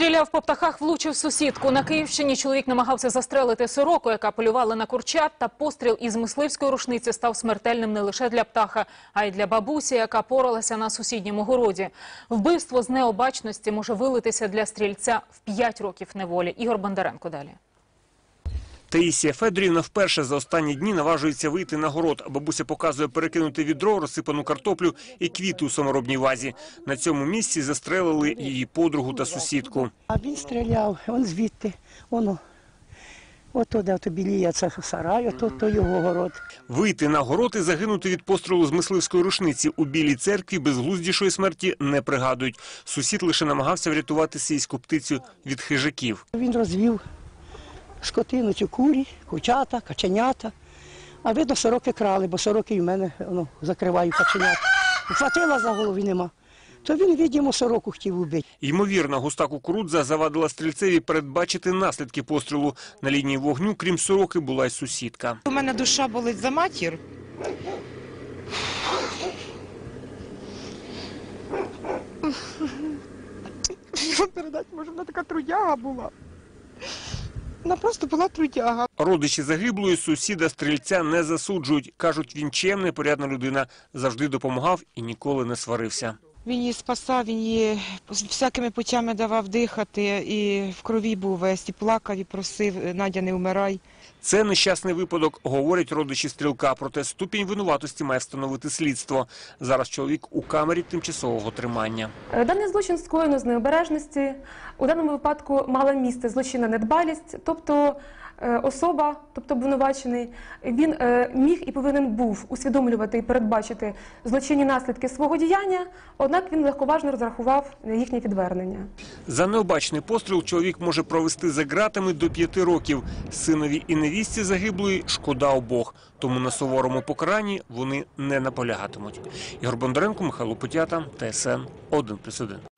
Стріляв по птахах, влучив сусідку. На Київщині чоловік намагався застрелити сороку, яка полювала на курчат. Та постріл із мисливської рушниці став смертельним не лише для птаха, а й для бабусі, яка поралася на сусідньому городі. Вбивство з необачності може вилитися для стрільця в 5 років неволі. Ігор Бондаренко далі. Таїсія Федорівна вперше за останні дні наважується вийти на город. Бабуся показує перекинути відро, розсипану картоплю і квіти у саморобній вазі. На цьому місці застрелили її подругу та сусідку. А він стріляв, он звідти, воно. Ото де ото біліє це сарай, ото то його город. Вийти на город і загинути від пострілу з мисливської рушниці у білій церкві безглуздішої смерті не пригадують. Сусід лише намагався врятувати сільську птицю від хижаків. Він розвів скотину цю курі, кучата, каченята. А видно, сороки крали, бо сороки в мене воно, закриваю каченят. Хватила за голови нема. То він, видимо, сороку хотів убити. Ймовірно, густа кукурудза завадила стрільцеві передбачити наслідки пострілу. На лінії вогню, крім сороки, була й сусідка. У мене душа болить за матір. Передати, може, вона така трудяга була. Вона просто була трудяга. Родичі загиблої сусіда стрільця не засуджують. Кажуть, він чемний, порядна людина, завжди допомагав і ніколи не сварився. Він її спасав, він її з всякими путями давав дихати, і в крові був весь, і плакав, і просив, Надя, не вмирай. Це нещасний випадок, говорять родичі стрілка. Проте ступінь винуватості має встановити слідство. Зараз чоловік у камері тимчасового тримання. Е, Даний злочин скоєно з необережності. У даному випадку мала місце злочинна недбалість, тобто е, особа, тобто обвинувачений, він е, міг і повинен був усвідомлювати і передбачити злочинні наслідки свого діяння, однак він легковажно розрахував на їхнє відвернення. За необачний постріл чоловік може провести за ґратами до п'яти років. Синові і невістці загиблої шкода обох. Тому на суворому покаранні вони не наполягатимуть. Ігор Бондаренко, Михайло Путята, ТСН 1+,1.